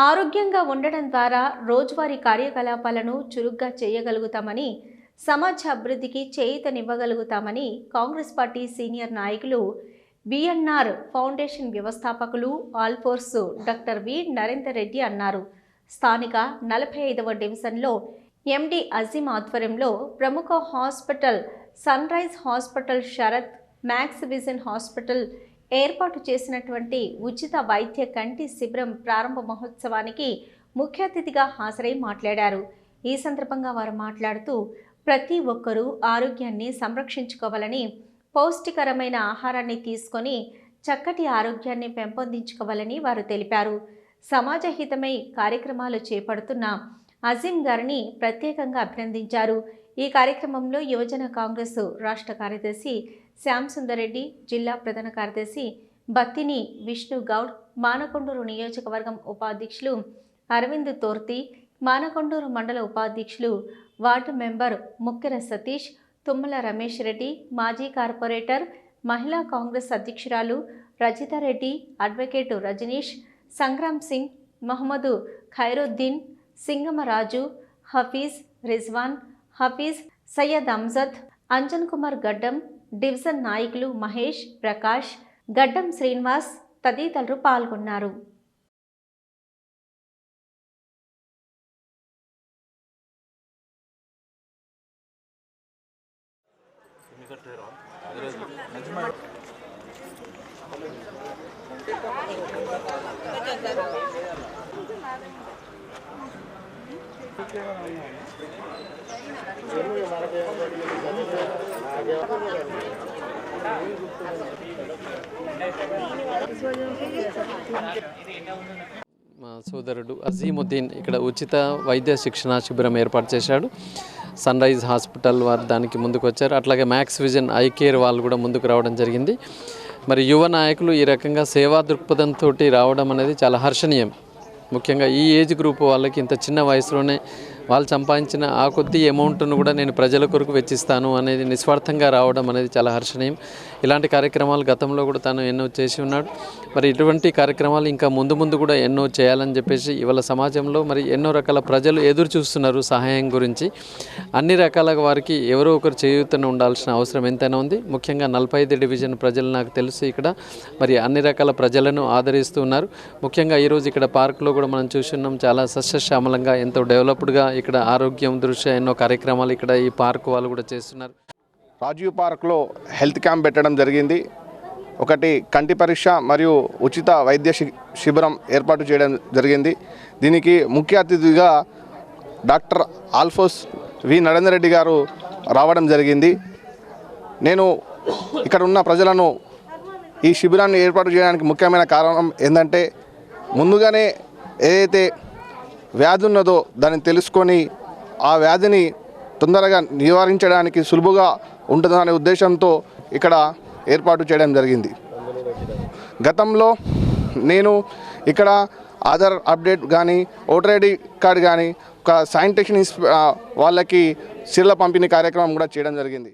ఆరోగ్యంగా ఉండడం ద్వారా రోజువారీ కార్యకలాపాలను చురుగ్గా చేయగలుగుతామని సమాజ అభివృద్ధికి చేయితనివ్వగలుగుతామని కాంగ్రెస్ పార్టీ సీనియర్ నాయకులు విఎన్ఆర్ ఫౌండేషన్ వ్యవస్థాపకులు ఆల్ఫోర్స్ డాక్టర్ వి నరేందర్ రెడ్డి అన్నారు. స్థానిక నలభై ఐదవ డివిజన్లో ఎండి అజీం ఆధ్వర్యంలో ప్రముఖ hospital Sunrise hospital Sharath Max Vision hospital ఏర్పాటు చేసినటువంటి ఉచిత వైద్య కంటి శిబిరం ప్రారంభ మహోత్సవానికి ముఖ్య అతిథిగా హాజరై మాట్లాడారు. ఈ సందర్భంగా వారు మాట్లాడుతూ ప్రతి ఒక్కరూ ఆరోగ్యాన్ని సంరక్షించుకోవాలని పౌష్టికరమైన ఆహారాన్ని తీసుకొని చక్కటి ఆరోగ్యాన్ని పెంపొందించుకోవాలని వారు తెలిపారు. సమాజ హితమై కార్యక్రమాలు చేపడుతున్న అజీం గారిని ప్రత్యేకంగా అభినందించారు. ఈ కార్యక్రమంలో యువజన కాంగ్రెస్ రాష్ట్ర కార్యదర్శి శ్యాంసుందరెడ్డి రెడ్డి జిల్లా ప్రధాన కార్యదర్శి బత్తిని విష్ణు గౌడ్ మానకొండూరు నియోజకవర్గం ఉపాధ్యక్షులు అరవింద్ తోర్తి మానకొండూరు మండల ఉపాధ్యక్షులు వార్డు మెంబర్ ముక్కెర సతీష్ తుమ్మల రమేష్ రెడ్డి మాజీ కార్పొరేటర్ మహిళా కాంగ్రెస్ అధ్యక్షురాలు రజితారెడ్డి అడ్వకేటు రజనీష్ సంగ్రామ్ సింగ్ మహమ్మదు ఖైరుద్దీన్ సింగమరాజు హఫీజ్ రిజ్వాన్ హఫీజ్ సయ్యద్ అమ్జద్ అంజన్ కుమార్ గడ్డం డివిజన్ నాయకులు మహేష్ ప్రకాష్ గడ్డం శ్రీనివాస్ తదితరులు పాల్గొన్నారు. మా సోదరుడు అజీముద్దీన్ ఇక్కడ ఉచిత వైద్య శిక్షణ శిబిరం ఏర్పాటు చేశాడు. సన్ రైజ్ హాస్పిటల్ వారు దానికి ముందుకు వచ్చారు. అట్లాగే మ్యాక్స్ విజన్ ఐ కేర్ వాళ్ళు కూడా ముందుకు రావడం జరిగింది. మరి యువ నాయకులు ఈ రకంగా సేవా దృక్పథంతో రావడం అనేది చాలా హర్షణీయం. ముఖ్యంగా ఈ ఏజ్ గ్రూప్ వాళ్ళకి ఇంత చిన్న వయసులోనే వాళ్ళు సంపాదించిన ఆ కొద్ది అమౌంట్ను కూడా నేను ప్రజల కొరకు వెచ్చిస్తాను అనేది నిస్వార్థంగా రావడం అనేది చాలా హర్షణీయం. ఇలాంటి కార్యక్రమాలు గతంలో కూడా తను ఎన్నో చేసి ఉన్నాడు. మరి ఇటువంటి కార్యక్రమాలు ఇంకా ముందు ముందు కూడా ఎన్నో చేయాలని చెప్పేసి ఇవాళ సమాజంలో మరి ఎన్నో రకాల ప్రజలు ఎదురు చూస్తున్నారు సహాయం గురించి. అన్ని రకాల వారికి ఎవరో ఒకరు చేయూతను ఉండాల్సిన అవసరం ఎంతైనా ఉంది. ముఖ్యంగా నలభై ఐదు డివిజన్ ప్రజలు నాకు తెలుసు ఇక్కడ. మరి అన్ని రకాల ప్రజలను ఆదరిస్తూ ఉన్నారు. ముఖ్యంగా ఈరోజు ఇక్కడ పార్కులో కూడా మనం చూస్తున్నాం చాలా సస్యశ్యామలంగా ఎంతో డెవలప్డ్గా ఇక్కడ ఆరోగ్యం దృష్ట్యా ఎన్నో కార్యక్రమాలు ఇక్కడ ఈ పార్క్ వాళ్ళు కూడా చేస్తున్నారు. రాజీవ్ పార్క్లో హెల్త్ క్యాంప్ పెట్టడం జరిగింది. ఒకటి కంటి పరీక్ష మరియు ఉచిత వైద్య శి- శిబిరం ఏర్పాటు చేయడం జరిగింది. దీనికి ముఖ్య అతిథిగా డాక్టర్ ఆల్ఫోస్ వి నరేందర్ రెడ్డి గారు రావడం జరిగింది. నేను ఇక్కడ ఉన్న ప్రజలను ఈ శిబిరాన్ని ఏర్పాటు చేయడానికి ముఖ్యమైన కారణం ఏంటంటే ముందుగానే ఏదైతే వ్యాధి ఉన్నదో దాన్ని తెలుసుకొని ఆ వ్యాధిని తొందరగా నివారించడానికి సులువుగా ఉంటుందనే ఉద్దేశంతో ఇక్కడ ఏర్పాటు చేయడం జరిగింది. గతంలో నేను ఇక్కడ ఆధార్ అప్డేట్ కానీ ఓటర్ ఐడి కార్డ్ కానీ ఒక శానిటేషన్ వాళ్ళకి సిర్ల పంపిణీ కార్యక్రమం కూడా చేయడం జరిగింది.